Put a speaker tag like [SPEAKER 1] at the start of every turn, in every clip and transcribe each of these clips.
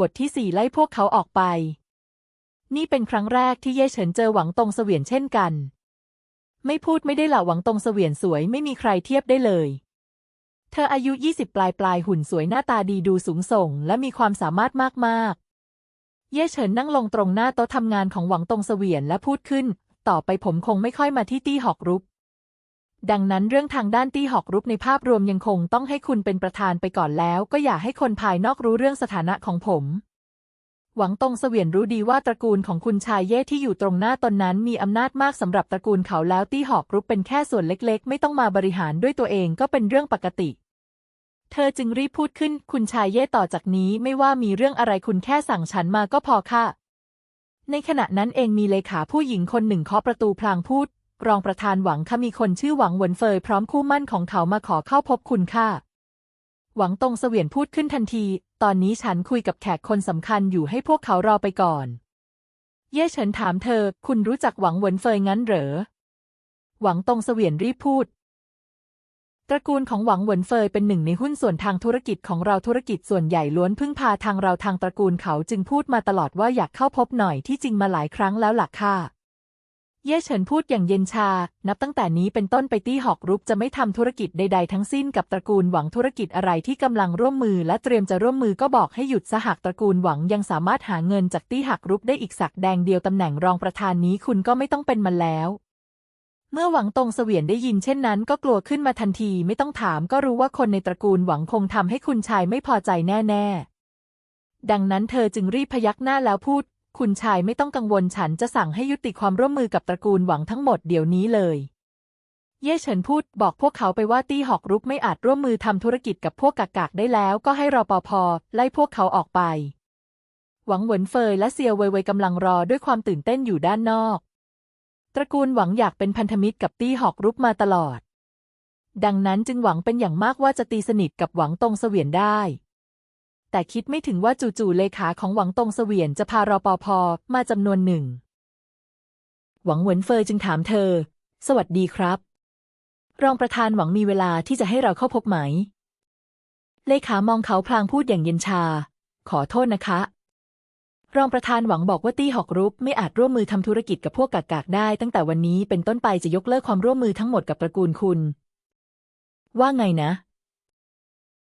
[SPEAKER 1] บทที่สี่ไล่พวกเขาออกไป นี่เป็นครั้งแรกที่เย่เฉินเจอหวังตงเสวียนเช่นกัน ไม่พูดไม่ได้หล่ะหวังตงเสวียนสวยไม่มีใครเทียบได้เลย เธออายุ20ปลายปลายหุ่นสวยหน้าตาดีดูสูงส่ง และมีความสามารถมากๆ เย่เฉินนั่งลงตรงหน้าโต๊ะทำงานของหวังตงเสวียนและพูดขึ้น ต่อไปผมคงไม่ค่อยมาที่ตี้หอกรุก ดังนั้นเรื่องทางด้านตี้หอกรุกในภาพรวมยังคงต้องให้คุณเป็นประธานไปก่อนแล้ว ก็อย่าให้คนภายนอกรู้เรื่องสถานะของผม หวังตงเสวียนรู้ดีว่าตระกูลของคุณชายเย่ที่อยู่ตรงหน้าตนนั้น มีอำนาจมากสำหรับตระกูลเขาแล้วตี้หอกรุกเป็นแค่ส่วนเล็กๆ ไม่ต้องมาบริหารด้วยตัวเองก็เป็นเรื่องปกติ เธอจึงรีบพูดขึ้นคุณชายเย่ต่อจากนี้ไม่ว่ามีเรื่องอะไรคุณแค่สั่งฉันมาก็พอค่ะในขณะนั้นเองมีเลขาผู้หญิงคนหนึ่งเคาะประตูพลางพูด รองประธานหวังค่ะมีคนชื่อหวังหวนเฟยพร้อมคู่มั่นของเขามาขอเข้าพบคุณค่ะ หวังตงเสวียนพูดขึ้นทันที ตอนนี้ฉันคุยกับแขกคนสำคัญอยู่ให้พวกเขารอไปก่อน เย่เฉินถามเธอ คุณรู้จักหวังหวนเฟยงั้นเหรอ หวังตงเสวียนรีบพูด ตระกูลของหวังหวนเฟยเป็นหนึ่งในหุ้นส่วนทางธุรกิจของเราธุรกิจส่วนใหญ่ล้วนพึ่งพาทางเราทางตระกูลเขาจึงพูดมาตลอดว่าอยากเข้าพบหน่อยที่จริงมาหลายครั้งแล้วหล่ะค่ะ เย่เฉินพูดอย่างเย็นชา นับตั้งแต่นี้เป็นต้นไปตี้หอกรุกจะไม่ทำธุรกิจใดๆทั้งสิ้นกับตระกูลหวังธุรกิจอะไรที่กำลังร่วมมือและเตรียมจะร่วมมือก็บอกให้หยุดสหากตระกูลหวังยังสามารถหาเงินจากตี้หักรุกได้อีกสักแดงเดียวตำแหน่งรองประธานนี้คุณก็ไม่ต้องเป็นมันแล้วเมื่อหวังตงเสวียนได้ยินเช่นนั้นก็กลัวขึ้นมาทันทีไม่ต้องถามก็รู้ว่าคนในตระกูลหวังคงทำให้คุณชายไม่พอใจแน่ ๆ ดังนั้นเธอจึงรีบพยักหน้าแล้วพูด คุณชายไม่ต้องกังวลฉันจะสั่งให้ยุติความร่วมมือกับตระกูลหวังทั้งหมดเดี๋ยวนี้เลย เย่เฉินพูดบอกพวกเขาไปว่าตี้หอกรุกไม่อาจร่วมมือทำธุรกิจกับพวกกากากได้แล้ว ก็ให้รอปภไล่พวกเขาออกไป หวังเหวินเฟยและเซียวเว่ยเว่ยกำลังรอด้วยความตื่นเต้นอยู่ด้านนอก ตระกูลหวังอยากเป็นพันธมิตรกับตี้หอกรุกมาตลอดดังนั้นจึงหวังเป็นอย่างมากว่าจะตีสนิทกับหวังตงเสวียนได้ แต่คิดไม่ถึงว่าจู่ๆเลขาของหวังตงเสวียนจะพารอปภมาจำนวนหนึ่ง หวังเหวินเฟยจึงถามเธอ สวัสดีครับ รองประธานหวังมีเวลาที่จะให้เราเข้าพบไหม เลขามองเขาพลางพูดอย่างเย็นชา ขอโทษนะคะ รองประธานหวังบอกว่าตี้หอกรุกไม่อาจร่วมมือทำธุรกิจกับพวกกากากได้ ตั้งแต่วันนี้เป็นต้นไปจะยกเลิกความร่วมมือทั้งหมดกับตระกูลคุณ ว่าไงนะ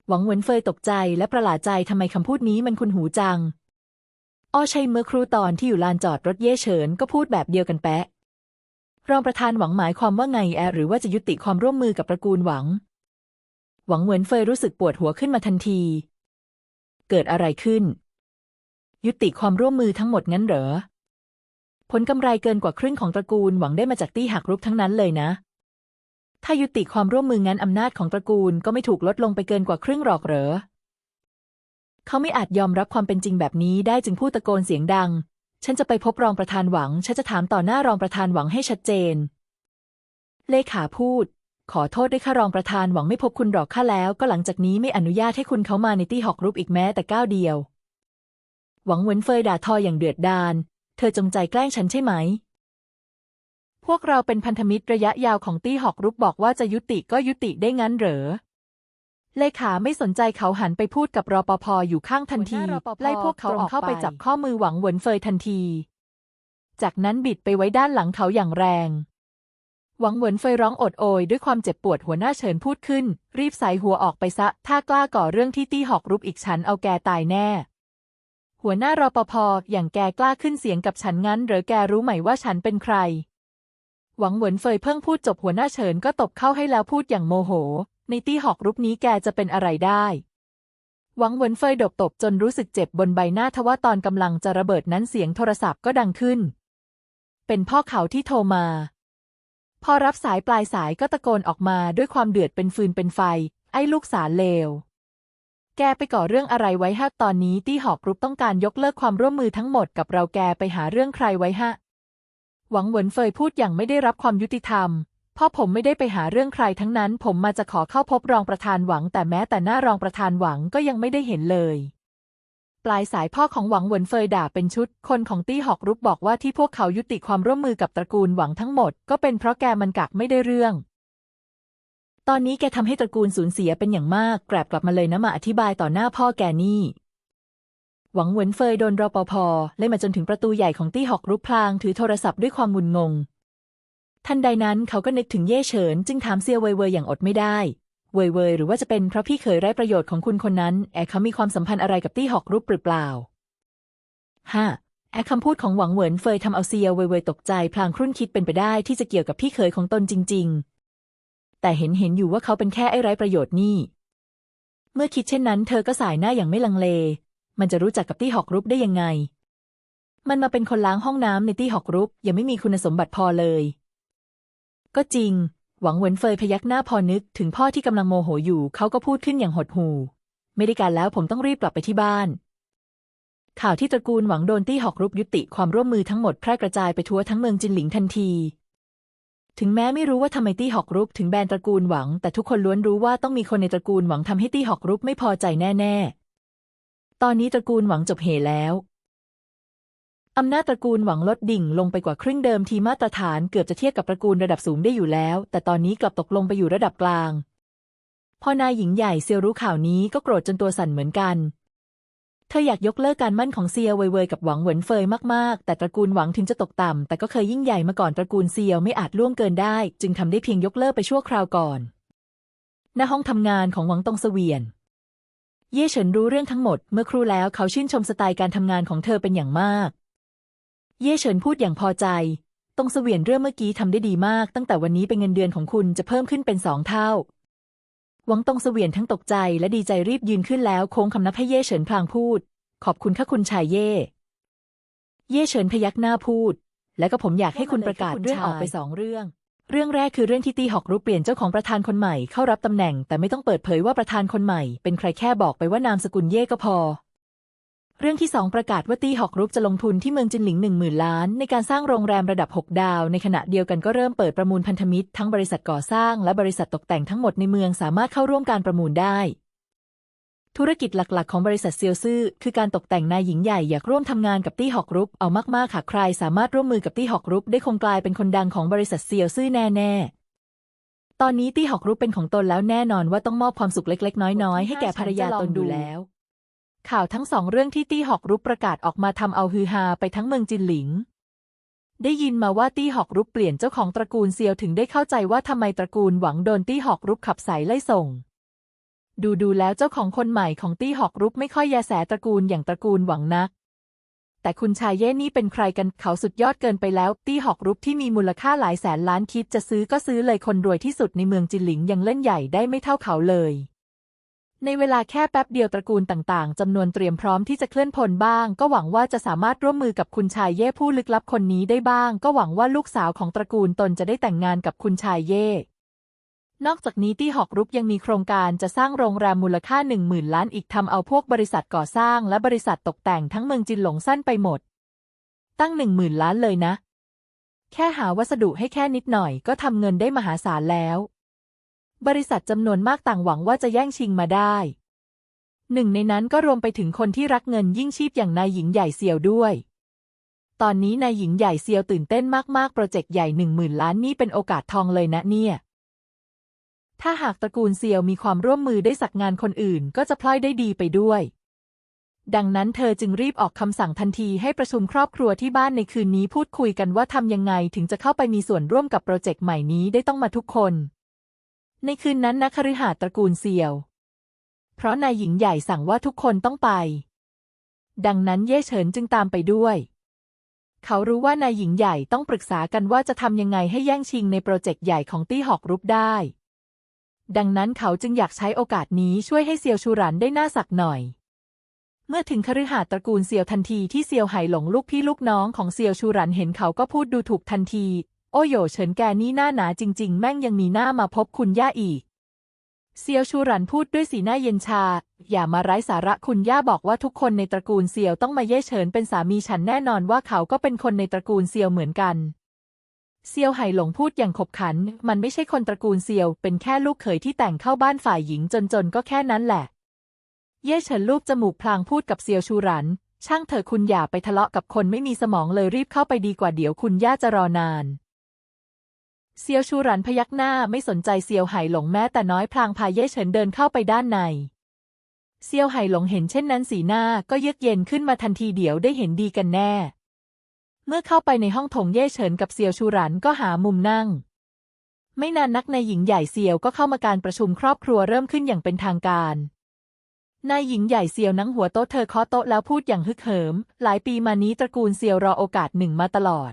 [SPEAKER 1] หวังเหวินเฟยตกใจและประหลาดใจทำไมคำพูดนี้มันคุ้นหูจัง อ้อใช่เมื่อครูตอนที่อยู่ลานจอดรถเย่เฉินก็พูดแบบเดียวกันแปะรองประธานหวังหมายความว่าไงแอหรือว่าจะยุติความร่วมมือกับตระกูลหวัง หวังเหวินเฟยรู้สึกปวดหัวขึ้นมาทันที เกิดอะไรขึ้น ยุติความร่วมมือทั้งหมดงั้นเหรอ ผลกำไรเกินกว่าครึ่งของตระกูลหวังได้มาจากตี้หักรุกทั้งนั้นเลยนะ ถ้ายุติความร่วมมืองั้นอำนาจของตระกูลก็ไม่ถูกลดลงไปเกินกว่าครึ่งหรอกเหรอ เขาไม่อาจยอมรับความเป็นจริงแบบนี้ได้จึงพูดตะโกนเสียงดัง ฉันจะไปพบรองประธานหวัง ฉันจะถามต่อหน้ารองประธานหวังให้ชัดเจน เลขาพูด ขอโทษด้วยค่ะรองประธานหวังไม่พบคุณหรอกข้าแล้ว ก็หลังจากนี้ไม่อนุญาตให้คุณเขามาในตี้หอกรุปอีกแม้แต่ก้าวเดียว หวังเหวินเฟยด่าทออย่างเดือดดาล เธอจงใจแกล้งฉันใช่ไหม พวกเราเป็นพันธมิตรระยะยาวของตี้หอกรุกบอกว่าจะยุติก็ยุติได้งั้นเหรอ เลขาไม่สนใจเขาหันไปพูดกับรปภอยู่ข้างทันที
[SPEAKER 2] หัวหน้ารปภ
[SPEAKER 1] ไล่พวกเขาออกเข้าไป
[SPEAKER 2] ตรงไป
[SPEAKER 1] จับข้อมือหวังเหวินเฟยทันที จากนั้นบิดไปไว้ด้านหลังเขาอย่างแรง หวังเหวินเฟยร้องโอดโอยด้วยความเจ็บปวดหัวหน้าเฉินพูดขึ้น รีบสายหัวออกไปซะ ถ้ากล้าก่อเรื่องที่ตี้หอกรุปอีกฉันเอาแกตายแน่หัวหน้ารปภอย่างแกกล้าขึ้นเสียงกับฉันงั้นเหรือแกรู้ไหมว่าฉันเป็นใคร หวังเหวินเฟยเพิ่งพูดจบหัวหน้าเฉินก็ตบเข้าให้แล้วพูดอย่างโมโห ในตี้หอกรุปนี้แกจะเป็นอะไรได้ หวังเหวินเฟยดบตบจนรู้สึกเจ็บบนใบหน้าทว่าตอนกำลังจะระเบิดนั้นเสียงโทรศัพท์ก็ดังขึ้น เป็นพ่อเขาที่โทรมา พอรับสายปลายสายก็ตะโกนออกมาด้วยความเดือดเป็นฟืนเป็นไฟ ไอ้ลูกสารเลว แกไปก่อเรื่องอะไรไว้ฮะตอนนี้ตี้หอกรุปต้องการยกเลิกความร่วมมือทั้งหมดกับเราแกไปหาเรื่องใครไว้ฮะ หวังเหวินเฟยพูดอย่างไม่ได้รับความยุติธรรม พ่อผมไม่ได้ไปหาเรื่องใครทั้งนั้น ผมมาจะขอเข้าพบรองประธานหวัง แต่แม้แต่หน้ารองประธานหวังก็ยังไม่ได้เห็นเลย ปลายสายพ่อของหวังเหวินเฟยด่าเป็นชุด คนของตี้หอกรุกบอกว่าที่พวกเขายุติความร่วมมือกับตระกูลหวังทั้งหมด ก็เป็นเพราะแกมันกักไม่ได้เรื่อง ตอนนี้แกทำให้ตระกูลสูญเสียเป็นอย่างมาก แกลบกลับมาเลยนะมาอธิบายต่อหน้าพ่อแกนี่ หวังเหวินเฟยโดนรปภไล่มาจนถึงประตูใหญ่ของตี้หอกรุกพลางถือโทรศัพท์ด้วยความงุนงง ทันใดนั้นเขาก็นึกถึงเย่เฉิน จึงถามเซียวเว่ยเว่ยอย่างอดไม่ได้ เวยเว่ยหรือว่าจะเป็นเพราะพี่เคยไร้ประโยชน์ของคุณคนนั้น แอบเขามีความสัมพันธ์อะไรกับตี้หอกรุกหรือเปล่าฮะแอบคำพูดของหวังเหวินเฟยทำเอาเซียวเว่ยเว่ยตกใจ พลางครุ่นคิดเป็นไปได้ที่จะเกี่ยวกับพี่เคยของตนจริง ๆ แต่เห็นเห็นอยู่ว่าเขาเป็นแค่ไอ้ไร้ประโยชน์นี่ เมื่อคิดเช่นนั้น เธอก็สายหน้าอย่างไม่ลังเล มันจะรู้จักกับตี้หอกรุปได้ยังไง มันมาเป็นคนล้างห้องน้ำในตี้หอกรุปยังไม่มีคุณสมบัติพอเลย ก็จริง หวังเหวินเฟยพยักหน้าพอนึกถึงพ่อที่กำลังโมโหอยู่เขาก็พูดขึ้นอย่างหดหู่ ไม่ได้การแล้วผมต้องรีบกลับไปที่บ้าน ข่าวที่ตระกูลหวังโดนตี้หอกรุปยุติความร่วมมือทั้งหมดแพร่กระจายไปทั่วทั้งเมืองจินหลิงทันทีถึงแม้ไม่รู้ว่าทำไมตี้หอกรุปถึงแบนตระกูลหวัง แต่ทุกคนล้วนรู้ว่าต้องมีคนในตระกูลหวังทำให้ตี้หอกรุปไม่พอใจแน่ๆ ตอนนี้ตระกูลหวังจบเหแล้ว อำนาจตระกูลหวังลดดิ่งลงไปกว่าครึ่งเดิมทีมาตรฐานเกือบจะเทียบกับตระกูลระดับสูงได้อยู่แล้ว แต่ตอนนี้กลับตกลงไปอยู่ระดับกลาง พอนายหญิงใหญ่เซียวรู้ข่าวนี้ก็โกรธจนตัวสั่นเหมือนกัน เธออยากยกเลิกการมั่นของเซียวเว่ยๆกับหวังเหวินเฟยมากๆ แต่ตระกูลหวังถึงจะตกต่ำแต่ก็เคยยิ่งใหญ่มาก่อนตระกูลเซียวไม่อาจล่วงเกินได้ จึงทำได้เพียงยกเลิกไปชั่วคราวก่อนณห้องทำงานของหวังตงเสวียน เย่เฉินรู้เรื่องทั้งหมดเมื่อครู่แล้วเขาชื่นชมสไตล์การทำงานของเธอเป็นอย่างมาก เย่เฉินพูดอย่างพอใจตงเสวียนเรื่องเมื่อกี้ทำได้ดีมาก ตั้งแต่วันนี้เป็นเงินเดือนของคุณจะเพิ่มขึ้นเป็นสองเท่า หวังตงเสวียนทั้งตกใจและดีใจรีบยืนขึ้นแล้วโค้งคำนับให้เย่เฉินพลางพูด ขอบคุณค่ะคุณชายเย่ เย่เฉินพยักหน้าพูด และก็ผมอยากให้คุณประกาศเรื่องออกไปสองเรื่อง เรื่องแรกคือเรื่องที่ตีหอกรู้เปลี่ยนเจ้าของประธานคนใหม่เข้ารับตำแหน่ง แต่ไม่ต้องเปิดเผยว่าประธานคนใหม่ เป็นใครแค่บอกไปว่านามสกุลเย่ก็พอ เรื่องที่สองประกาศว่าตีหอกรุปจะลงทุนที่เมืองจินหลิงหนึ่งหมื่นล้าน ในการสร้างโรงแรมระดับ 6 ดาว ในขณะเดียวกันก็เริ่มเปิดประมูลพันธมิตร ทั้งบริษัทก่อสร้างและบริษัทตกแต่งทั้งหมดในเมืองสามารถเข้าร่วมการประมูลได้ ธุรกิจหลักๆ ของบริษัทเซียวซื่อคือการตกแต่งนายหญิงใหญ่อยากร่วมทำงานกับตี้หอกรุปเอามากๆค่ะใคร สามารถร่วมมือกับตี้หอกรุปได้คงกลายเป็นคนดังของบริษัทเซียวซื่อแน่ๆ ตอนนี้ตี้หอกรุปเป็นของตนแล้วแน่นอนว่าต้องมอบความสุขเล็ก ๆ น้อยๆ ให้แก่ภรรยาตนดูแล้ว ข่าวทั้งสองเรื่องที่ตี้หอกรุปประกาศออกมาทำเอาฮือฮาไปทั้งเมืองจินหลิง ได้ยินมาว่าตี้หอกรุปเปลี่ยนเจ้าของตระกูลเซียวถึงได้เข้าใจว่าทำไมตระกูลหวังโดนตี้หอกรุปขับสายไล่ส่ง ดูดูแล้วเจ้าของคนใหม่ของตี้หอกรุปไม่ค่อยแยแสตระกูลอย่างตระกูลหวังนัก แต่คุณชายเย่นี่เป็นใครกันเขาสุดยอดเกินไปแล้ว ตี้หอกรุปที่มีมูลค่าหลายแสนล้านคิดจะซื้อก็ซื้อเลยคนรวยที่สุดในเมืองจินหลิงยังเล่นใหญ่ได้ไม่เท่าเขาเลย ในเวลาแค่แป๊บเดียวตระกูลต่างๆจำนวนเตรียมพร้อมที่จะเคลื่อนพลบ้าง ก็หวังว่าจะสามารถร่วมมือกับคุณชายเย่ผู้ลึกลับคนนี้ได้บ้าง ก็หวังว่าลูกสาวของตระกูลตนจะได้แต่งงานกับคุณชายเย่ นอกจากนี้ตี้หอกรุกยังมีโครงการจะสร้างโรงแรมมูลค่าหนึ่งหมื่นล้านอีกทำเอาพวกบริษัทก่อสร้างและบริษัทตกแต่งทั้งเมืองจินหลงสั้นไปหมด ตั้งหนึ่งหมื่นล้านเลยนะ แค่หาวัสดุให้แค่นิดหน่อยก็ทำเงินได้มหาศาลแล้ว บริษัทจำนวนมากต่างหวังว่าจะแย่งชิงมาได้ หนึ่งในนั้นก็รวมไปถึงคนที่รักเงินยิ่งชีพอย่างนายหญิงใหญ่เซียวด้วยตอนนี้นายหญิงใหญ่เซียวตื่นเต้นมากๆ โปรเจกต์ใหญ่หนึ่งหมื่นล้านนี่เป็นโอกาสทองเลยนะเนี่ย ถ้าหากตระกูลเซียวมีความร่วมมือได้สักงานคนอื่น ก็จะพลอยได้ดีไปด้วย ดังนั้นเธอจึงรีบออกคำสั่งทันทีให้ประชุมครอบครัวที่บ้านในคืนนี้พูดคุยกันว่าทำยังไงถึงจะเข้าไปมีส่วนร่วมกับโปรเจกต์ใหม่นี้ได้ต้องมาทุกคน ในคืนนั้นนักคฤหาสน์ตระกูลเซียว เพราะนายหญิงใหญ่สั่งว่าทุกคนต้องไป ดังนั้นเย่เฉินจึงตามไปด้วยเขารู้ว่านายหญิงใหญ่ต้องปรึกษากันว่าจะทำยังไงให้แย่งชิงในโปรเจกต์ใหญ่ของตี้หอกรุปได้ ดังนั้นเขาจึงอยากใช้โอกาสนี้ช่วยให้เซียวชูหรันได้หน้าสักหน่อย เมื่อถึงคฤหาสน์ตระกูลเซียวทันทีที่เซียวไหหลงลูกพี่ลูกน้องของเซียวชูหรันเห็นเขาก็พูดดูถูกทันที โอโยเฉินแกนี่หน้าหนาจริง ๆ แม่งยังมีหน้ามาพบคุณย่าอีกเซียวชูหรันพูดด้วยสีหน้าเย็นชา อย่ามาไร้สาระคุณย่าบอกว่าทุกคนในตระกูลเซียวต้องมาเย่เฉินเป็นสามีฉันแน่นอนว่าเขาก็เป็นคนในตระกูลเซียวเหมือนกัน เซียวไหหลงพูดอย่างขบขัน มันไม่ใช่คนตระกูลเซียว เป็นแค่ลูกเขยที่แต่งเข้าบ้านฝ่ายหญิงจนๆก็แค่นั้นแหละ เย่เฉินลูบจมูกพลางพูดกับเซียวชูหรัน ช่างเถอะคุณอย่าไปทะเลาะกับคนไม่มีสมองเลยรีบเข้าไปดีกว่าเดี๋ยวคุณย่าจะรอนานเซียวชูหรันพยักหน้าไม่สนใจเซียวไหหลงแม้แต่น้อยพลางพาเย่เฉินเดินเข้าไปด้านใน เซียวไห่หลงเห็นเช่นนั้นสีหน้าก็เยือกเย็นขึ้นมาทันทีเดี๋ยวได้เห็นดีกันแน่ เมื่อเข้าไปในห้องโถงเย่เฉินกับเซียวชูหรันก็หามุมนั่ง ไม่นานนักนายหญิงใหญ่เซียวก็เข้ามาการประชุมครอบครัวเริ่มขึ้นอย่างเป็นทางการนายหญิงใหญ่เซียวนั่งหัวโต๊ะเธอเคาะโต๊ะแล้วพูดอย่างฮึกเหิม หลายปีมานี้ตระกูลเซียวรอโอกาสหนึ่งมาตลอด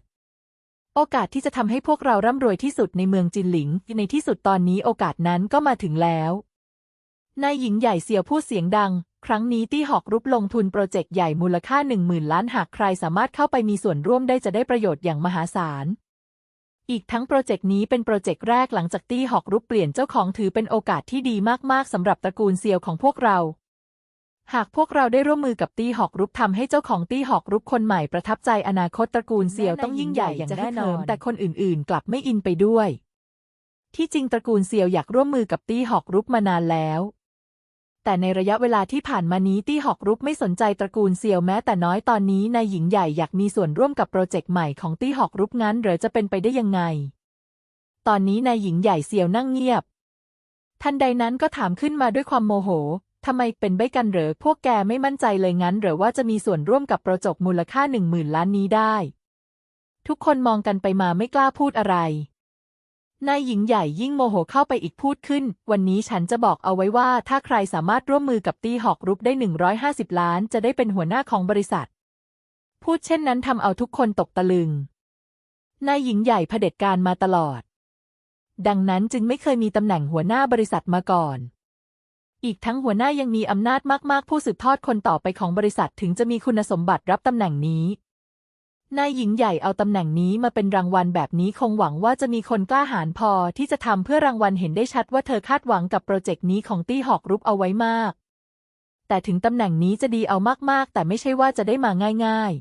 [SPEAKER 1] โอกาสที่จะทำให้พวกเราร่ำรวยที่สุดในเมืองจินหลิง ในที่สุดตอนนี้โอกาสนั้นก็มาถึงแล้วนายหญิงใหญ่เซียวพูดเสียงดัง ครั้งนี้ตี้หอกรุปลงทุนโปรเจกต์ใหญ่มูลค่าหนึ่งหมื่นล้านหากใครสามารถเข้าไปมีส่วนร่วมได้จะได้ประโยชน์อย่างมหาศาล อีกทั้งโปรเจกต์นี้เป็นโปรเจกต์แรกหลังจากตี้หอกรุปเปลี่ยนเจ้าของถือเป็นโอกาสที่ดีมากๆสำหรับตระกูลเซียวของพวกเรา หากพวกเราได้ร่วมมือกับตี้หอกรุปทำให้เจ้าของตี้หอกรุปคนใหม่ประทับใจอนาคตตระกูลเซียวต้องยิ่งใหญ่อย่างแน่นอนแต่คนอื่นๆ กลับไม่อินไปด้วย ที่จริงตระกูลเซียวอยากร่วมมือกับตี้หอกรุปมานานแล้ว แต่ในระยะเวลาที่ผ่านมานี้ตี้หอกรุปไม่สนใจตระกูลเซียวแม้แต่น้อยตอนนี้นายหญิงใหญ่อยากมีส่วนร่วมกับโปรเจกต์ใหม่ของตี้หอกรุปงั้นหรือจะเป็นไปได้ยังไง ตอนนี้นายหญิงใหญ่เซียวนั่งเงียบ ทันใดนั้นก็ถามขึ้นมาด้วยความโมโหทำไมเป็นใบกันเหรอพวกแกไม่มั่นใจเลยงั้นหรือว่าจะมีส่วนร่วมกับโปรเจกต์มูลค่าหนึ่งหมื่นล้านนี้ได้ ทุกคนมองกันไปมาไม่กล้าพูดอะไร นายหญิงใหญ่ยิ่งโมโหเข้าไปอีกพูดขึ้น วันนี้ฉันจะบอกเอาไว้ว่า ถ้าใครสามารถร่วมมือกับตีหอกรุปได้ 150 ล้าน จะได้เป็นหัวหน้าของบริษัท พูดเช่นนั้นทำเอาทุกคนตกตะลึง นายหญิงใหญ่เผด็จการมาตลอด ดังนั้นจึงไม่เคยมีตำแหน่งหัวหน้าบริษัทมาก่อน อีกทั้งหัวหน้ายังมีอำนาจมากๆ ผู้สืบทอดคนต่อไปของบริษัทถึงจะมีคุณสมบัติรับตำแหน่งนี้ นายหญิงใหญ่เอาตำแหน่งนี้มาเป็นรางวัลแบบนี้คงหวังว่าจะมีคนกล้าหาญพอที่จะทำเพื่อรางวัลเห็นได้ชัดว่าเธอคาดหวังกับโปรเจกต์นี้ของตี้หอกรุปเอาไว้มาก แต่ถึงตำแหน่งนี้จะดีเอามากๆ แต่ไม่ใช่ว่าจะได้มาง่าย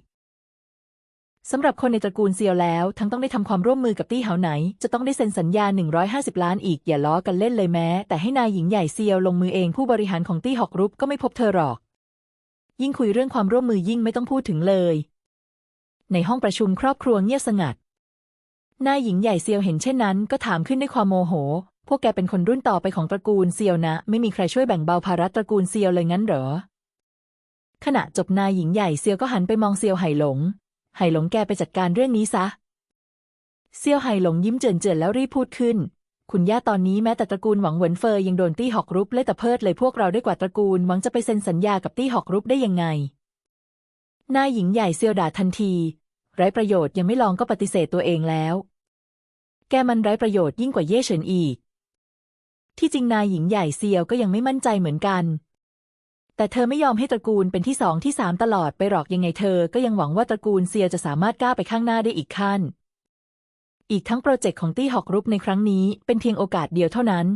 [SPEAKER 1] ๆสำหรับคนในตระกูลเซียวแล้ว ทั้งต้องได้ทำความร่วมมือกับตี้เหาไหน จะต้องได้เซ็นสัญญา 150 ล้านอีกอย่าล้อกันเล่นเลยแม้ แต่ให้นายหญิงใหญ่เซียวลงมือเองผู้บริหารของตี้หอกรุปก็ไม่พบเธอหรอก ยิ่งคุยเรื่องความร่วมมือยิ่งไม่ต้องพูดถึงเลย ในห้องประชุมครอบครัวเงียบสงัด นายหญิงใหญ่เซียวเห็นเช่นนั้น ก็ถามขึ้นด้วยความโมโห พวกแกเป็นคนรุ่นต่อไปของตระกูลเซียวนะ ไม่มีใครช่วยแบ่งเบาภาระตระกูลเซียวเลยงั้นเหรอ ขณะจบนายหญิงใหญ่เซียวก็หันไปมองเซียวไห่หลง ไห่หลงแกไปจัดการเรื่องนี้ซะ เซียวไห่หลงยิ้มเจินเจินแล้วรีบพูดขึ้น คุณย่าตอนนี้แม้แต่ตระกูลหวังเหวินเฟยยังโดนตี้หอกรุปเล่ตะเพิดเลยพวกเราได้กว่าตระกูลหวังจะไปเซ็นสัญญากับตี้หอกรุปได้ยังไงนายหญิงใหญ่เซียวด่าทันที ไร้ประโยชน์ยังไม่ลองก็ปฏิเสธตัวเองแล้ว แกมันไร้ประโยชน์ยิ่งกว่าเย่เฉินอีก ที่จริงนายหญิงใหญ่เซียวก็ยังไม่มั่นใจเหมือนกัน แต่เธอไม่ยอมให้ตระกูลเป็นที่สองที่สามตลอดไปหรอกยังไงเธอ ก็ยังหวังว่าตระกูลเซียวจะสามารถก้าวไปข้างหน้าได้อีกขั้น อีกทั้งโปรเจกต์ของตี้หอกรุปในครั้งนี้เป็นเพียงโอกาสเดียวเท่านั้น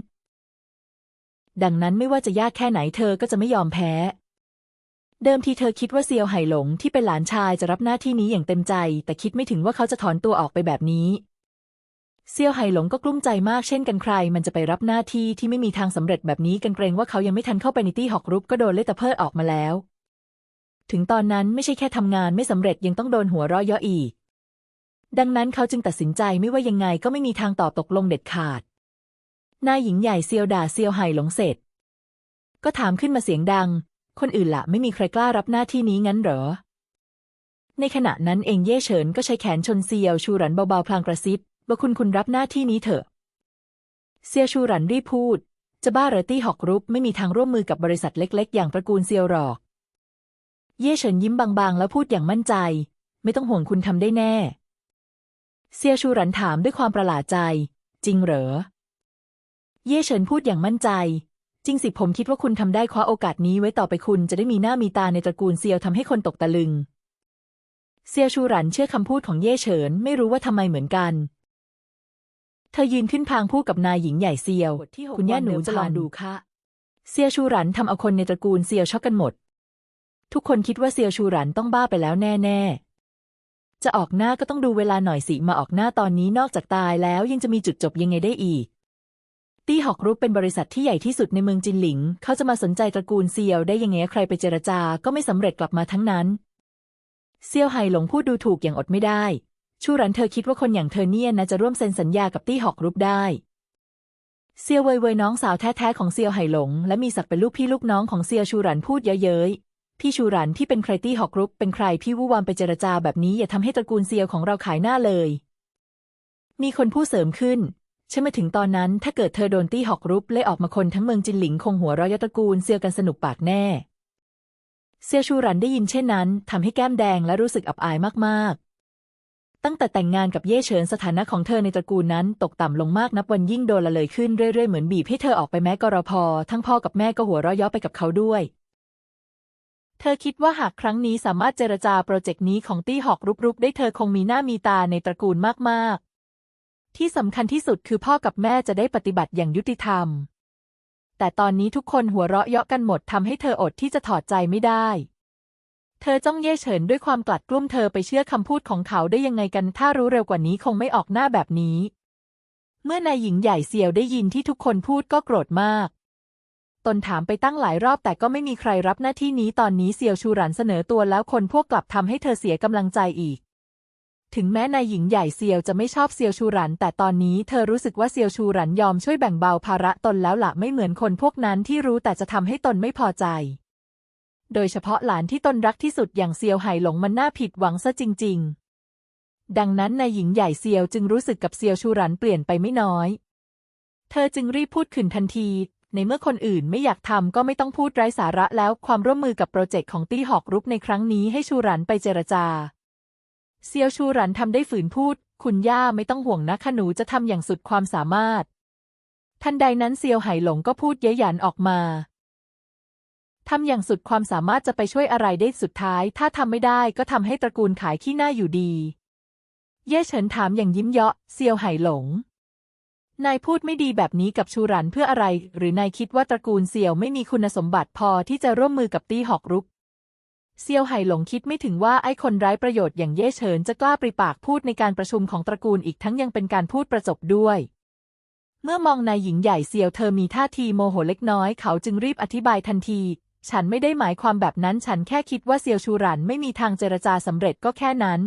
[SPEAKER 1] ดังนั้นไม่ว่าจะยากแค่ไหนเธอก็จะไม่ยอมแพ้ เดิมทีเธอคิดว่าเซียวไห่หลงที่เป็นหลานชายจะรับหน้าที่นี้อย่างเต็มใจ แต่คิดไม่ถึงว่าเขาจะถอนตัวออกไปแบบนี้ เซียวไห่หลงก็กลุ้มใจมากเช่นกันใคร มันจะไปรับหน้าที่ที่ไม่มีทางสำเร็จแบบนี้กันเกรงว่าเขายังไม่ทันเข้าไปในตี้หอกรุปก็โดนเลตเพิดออกมาแล้ว ถึงตอนนั้นไม่ใช่แค่ทำงานไม่สำเร็จยังต้องโดนหัวเราะเยาะอีก ดังนั้นเขาจึงตัดสินใจไม่ว่ายังไงก็ไม่มีทางต่อตกลงเด็ดขาดนายหญิงใหญ่เซียวด่าเซียวไห่หลงเสร็จ ก็ถามขึ้นมาเสียงดัง คนอื่นละไม่มีใครกล้ารับหน้าที่นี้งั้นเหรอ ในขณะนั้นเองเย่เฉินก็ใช้แขนชนเซียวชูหรันเบาๆพลางกระซิบว่าคุณคุณรับหน้าที่นี้เถอะ เซียวชูหรันรีบพูด จะบ้าเหรอตี้หอกรุปไม่มีทางร่วมมือกับบริษัทเล็กๆ อย่างตระกูลเซียวหรอก เย่เฉินยิ้มบางๆ แล้วพูดอย่างมั่นใจ ไม่ต้องห่วงคุณทำได้แน่ เซียวชูหรันถามด้วยความประหลาดใจ จริงเหรอ เย่เฉินพูดอย่างมั่นใจ จริงสิผมคิดว่าคุณทำได้คว้าโอกาสนี้ไว้ต่อไปคุณจะได้มีหน้ามีตาในตระกูลเซียวทำให้คนตกตะลึง เซียวชูหรันเชื่อคำพูดของเย่เฉินไม่รู้ว่าทำไมเหมือนกัน เธอยืนขึ้นพางพูดกับนายหญิงใหญ่เซียวคุณย่าหนูจะลองดูค่ะ เซียวชูหรันทำเอาคนในตระกูลเซียวช็อกกันหมด ทุกคนคิดว่าเซียวชูหรันต้องบ้าไปแล้วแน่ ๆ จะออกหน้าก็ต้องดูเวลาหน่อยสิมาออกหน้าตอนนี้นอกจากตายแล้วยังจะมีจุดจบยังไงได้อีก ตี้หอกรุปเป็นบริษัทที่ใหญ่ที่สุดในเมืองจินหลิง เขาจะมาสนใจตระกูลเซียวได้ยังไงใครไปเจรจาก็ไม่สำเร็จกลับมาทั้งนั้น เซียวไห่หลงพูดดูถูกอย่างอดไม่ได้ ชูรันเธอคิดว่าคนอย่างเธอเนี่ยนะจะร่วมเซ็นสัญญากับตี้หอกรุปได้ เซียวเวยเวยน้องสาวแท้ๆของเซียวไหหลง และมีศักดิ์เป็นลูกพี่ลูกน้องของเซียวชูรันพูดเย้ยๆพี่ชูรันที่เป็นใครตี้หอกรุกเป็นใครพี่วู่วามไปเจรจาแบบนี้อย่าทำให้ตระกูลเซียวของเราขายหน้าเลย มีคนพูดเสริมขึ้น ช่มาถึงตอนนั้นถ้าเกิดเธอโดนตี้หอกรุปเล่ออกมาคนทั้งเมืองจินหลิงคงหัวเร้อยตระกูลเซียวกันสนุกปากแน่ เซียวชูรันได้ยินเช่นนั้นทำให้แก้มแดงและรู้สึกอับอายมากๆ ตั้งแต่แต่งงานกับเย่เฉินสถานะของเธอในตระกูลนั้นตกต่ำลงมากนับวันยิ่งโดนละเลยขึ้นเรื่อยๆเหมือนบีบให้เธอออกไปแม้กรพทั้งพ่อกับแม่ก็หัวเราะย้อไปกับเขาด้วย เธอคิดว่าหากครั้งนี้สามารถเจรจาโปรเจกต์นี้ของตี้หอกรุกๆได้เธอคงมีหน้ามีตาในตระกูลมากๆ ที่สำคัญที่สุดคือพ่อกับแม่จะได้ปฏิบัติอย่างยุติธรรม แต่ตอนนี้ทุกคนหัวเราะเยาะกันหมดทำให้เธออดที่จะถอดใจไม่ได้ เธอจ้องเย่เฉินด้วยความกลัดกลุ้มเธอไปเชื่อคำพูดของเขาได้ยังไงกัน ถ้ารู้เร็วกว่านี้คงไม่ออกหน้าแบบนี้ เมื่อนายหญิงใหญ่เซียวได้ยินที่ทุกคนพูดก็โกรธมาก ตนถามไปตั้งหลายรอบแต่ก็ไม่มีใครรับหน้าที่นี้ตอนนี้เซียวชูหรันเสนอตัวแล้วคนพวกกลับทำให้เธอเสียกำลังใจอีก ถึงแม้นายหญิงใหญ่เซียวจะไม่ชอบเซียวชูหรัน แต่ตอนนี้เธอรู้สึกว่าเซียวชูหรันยอมช่วยแบ่งเบาภาระตนแล้วละไม่เหมือนคนพวกนั้นที่รู้แต่จะทำให้ตนไม่พอใจ โดยเฉพาะหลานที่ตนรักที่สุดอย่างเซียวไห่หลงมันน่าผิดหวังซะจริง ๆ ดังนั้นนายหญิงใหญ่เซียวจึงรู้สึกกับเซียวชูหรันเปลี่ยนไปไม่น้อย เธอจึงรีบพูดขึ้นทันทีในเมื่อคนอื่นไม่อยากทำก็ไม่ต้องพูดไร้สาระแล้วความร่วมมือกับโปรเจกต์ของตี้หอกรุกในครั้งนี้ให้ชูหรันไปเจรจา เซียวชูหรันทำได้ฝืนพูด คุณย่าไม่ต้องห่วงนะขหนูจะทำอย่างสุดความสามารถ ทันใดนั้นเซียวไหหลงก็พูดเย้ยหยันออกมาทำอย่างสุดความสามารถจะไปช่วยอะไรได้สุดท้าย ถ้าทำไม่ได้ก็ทำให้ตระกูลขายขี้หน้าอยู่ดี เย่เฉินถามอย่างยิ้มเยาะเซียวไหหลง นายพูดไม่ดีแบบนี้กับชูรันเพื่ออะไร หรือนายคิดว่าตระกูลเซียวไม่มีคุณสมบัติพอที่จะร่วมมือกับตี้หอกรุก เซียวไหหลงคิดไม่ถึงว่าไอ้คนไร้ประโยชน์อย่างเย่เฉินจะกล้าปริปากพูดในการประชุมของตระกูลอีกทั้งยังเป็นการพูดประจบด้วย เมื่อมองนายหญิงใหญ่เซียวเธอมีท่าทีโมโหเล็กน้อยเขาจึงรีบอธิบายทันที ฉันไม่ได้หมายความแบบนั้นฉันแค่คิดว่าเซียวชูรันไม่มีทางเจรจาสำเร็จก็แค่นั้น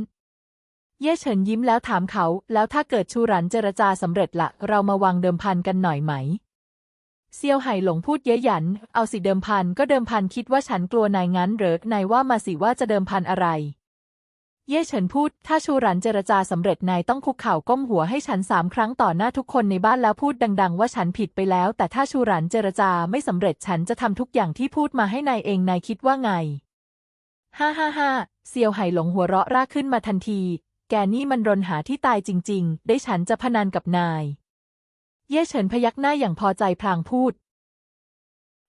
[SPEAKER 1] เย่เฉินยิ้มแล้วถามเขา แล้วถ้าเกิดชูรันเจรจาสำเร็จละเรามาวางเดิมพันกันหน่อยไหม เซียวไหหลงพูดเย้ยหยัน เอาสิเดิมพันก็เดิมพันคิดว่าฉันกลัวนายงั้นเหรอนายว่ามาสิว่าจะเดิมพันอะไร เย่เฉินพูด ถ้าชูรันเจรจาสำเร็จนายต้องคุกเข่าก้มหัวให้ฉันสามครั้งต่อหน้าทุกคนในบ้านแล้วพูดดัง ๆ ว่าฉันผิดไปแล้ว แต่ถ้าชูรันเจรจาไม่สำเร็จฉันจะทำทุกอย่างที่พูดมาให้นายเองนายคิดว่าไง ฮ่าฮ่าฮ่าเซียวไหหลงหัวเราะร่าขึ้นมาทันที แกนี่มันรนหาที่ตายจริง ๆ ได้ฉันจะพนันกับนาย เย่เฉินพยักหน้าอย่างพอใจพลางพูด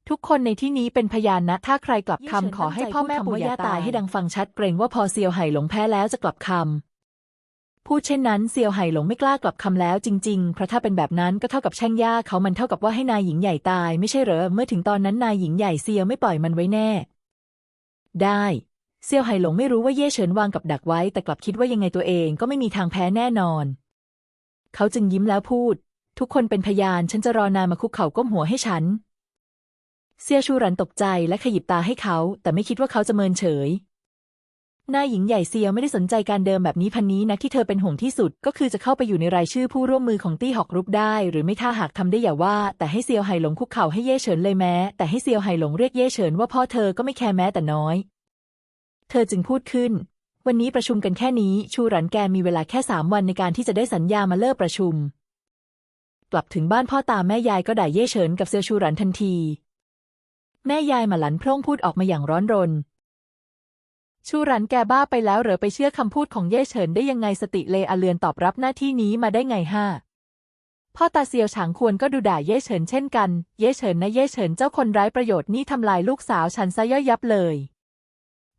[SPEAKER 1] ทุกคนในที่นี้เป็นพยานนะ ถ้าใครกลับคำขอให้พ่อแม่ปู่ย่าตายให้ดังฟังชัดเกรงว่าพอเซียวไหหลงแพ้แล้วจะกลับคำพูดเช่นนั้นเซียวไหหลงไม่กล้ากลับคำแล้วจริงๆเพราะถ้าเป็นแบบนั้นก็เท่ากับแช่งย่าเขามันเท่ากับว่าให้นายหญิงใหญ่ตายไม่ใช่เหรอเมื่อถึงตอนนั้นนายหญิงใหญ่เซียวไม่ปล่อยมันไว้แน่ ได้เซียวไหหลงไม่รู้ว่าเย่เฉินวางกับดักไว้ แต่กลับคิดว่ายังไงตัวเองก็ไม่มีทางแพ้แน่นอน เขาจึงยิ้มแล้วพูด ทุกคนเป็นพยานฉันจะรอนายมาคุกเข่าก้มหัวให้ฉัน เซียวชูหรันตกใจและขยิบตาให้เขา แต่ไม่คิดว่าเขาจะเมินเฉยนายหญิงใหญ่เซียวไม่ได้สนใจการเดิมแบบนี้พันนี้นะที่เธอเป็นห่วงที่สุด ก็คือจะเข้าไปอยู่ในรายชื่อผู้ร่วมมือของตี้หอกรุกได้ หรือไม่ถ้าหากทำได้อย่าว่า แต่ให้เซียวไหหลงคุกเข่าให้เย่เฉินเลยแม้ แต่ให้เซียวไหหลงเรียกเย่เฉินว่าพ่อเธอก็ไม่แคร์แม้แต่น้อย เธอจึงพูดขึ้น วันนี้ประชุมกันแค่นี้ ชูหรันแกมีเวลาแค่สามวันในการที่จะได้สัญญามาเลิกประชุม กลับถึงบ้านพ่อตาแม่ยายก็ด่าเย่เฉินกับเซียวชูหรันทันที แม่ยายมาหลันพร่งพูดออกมาอย่างร้อนรน ชูหรันแกบ้าไปแล้วเหรอไปเชื่อคำพูดของเย่เฉินได้ยังไงสติเลอเลือนตอบรับหน้าที่นี้มาได้ไงฮะพ่อตาเซียวฉางควรก็ดูด่าเย่เฉินเช่นกัน เย่เฉินนะเย่เฉินเจ้าคนไร้ประโยชน์นี่ทำลายลูกสาวฉันซะย่อยยับเลย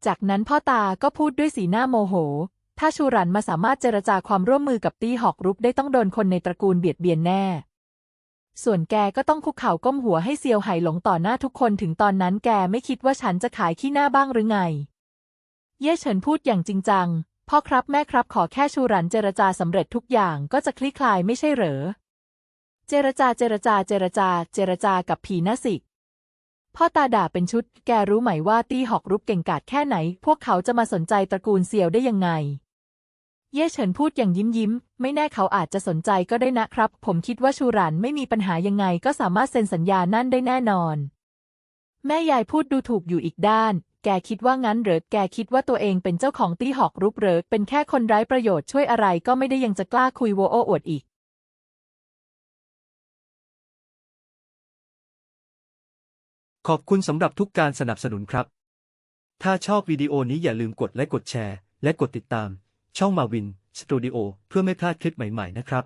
[SPEAKER 1] จากนั้นพ่อตาก็พูดด้วยสีหน้าโมโห ถ้าชูรันมาสามารถเจรจาความร่วมมือกับตี้หอกรุกได้ต้องโดนคนในตระกูลเบียดเบียนแน่ ส่วนแกก็ต้องคุกเข่าก้มหัวให้เซียวไหหลงต่อหน้าทุกคนถึงตอนนั้นแกไม่คิดว่าฉันจะขายขี้หน้าบ้างหรือไง เย่เฉินพูดอย่างจริงจัง พ่อครับแม่ครับขอแค่ชูรันเจรจาสำเร็จทุกอย่างก็จะคลี่คลายไม่ใช่เหรอ เจรจาเจรจาเจรจา เจรจากับผีนาสิกพ่อตาด่าเป็นชุด แกรู้ไหมว่าตี้หอกรุกเก่งกาจแค่ไหน พวกเขาจะมาสนใจตระกูลเซียวได้ยังไง เย่เฉินพูดอย่างยิ้มยิ้ม ไม่แน่เขาอาจจะสนใจก็ได้นะครับ ผมคิดว่าชูหรันไม่มีปัญหายังไงก็สามารถเซ็นสัญญานั่นได้แน่นอน แม่ยายพูดดูถูกอยู่อีกด้าน แกคิดว่างั้นเหรอแกคิดว่าตัวเองเป็นเจ้าของตี้หอกรุกเหรอเป็นแค่คนไร้ประโยชน์ช่วยอะไรก็ไม่ได้ยังจะกล้าคุยโวโอ้อวดอีก
[SPEAKER 2] ขอบคุณสำหรับทุกการสนับสนุนครับ ถ้าชอบวิดีโอนี้อย่าลืมกดไลค์กดแชร์ และกดติดตาม ช่องมาวินสตูดิโอเพื่อไม่พลาดคลิปใหม่ๆนะครับ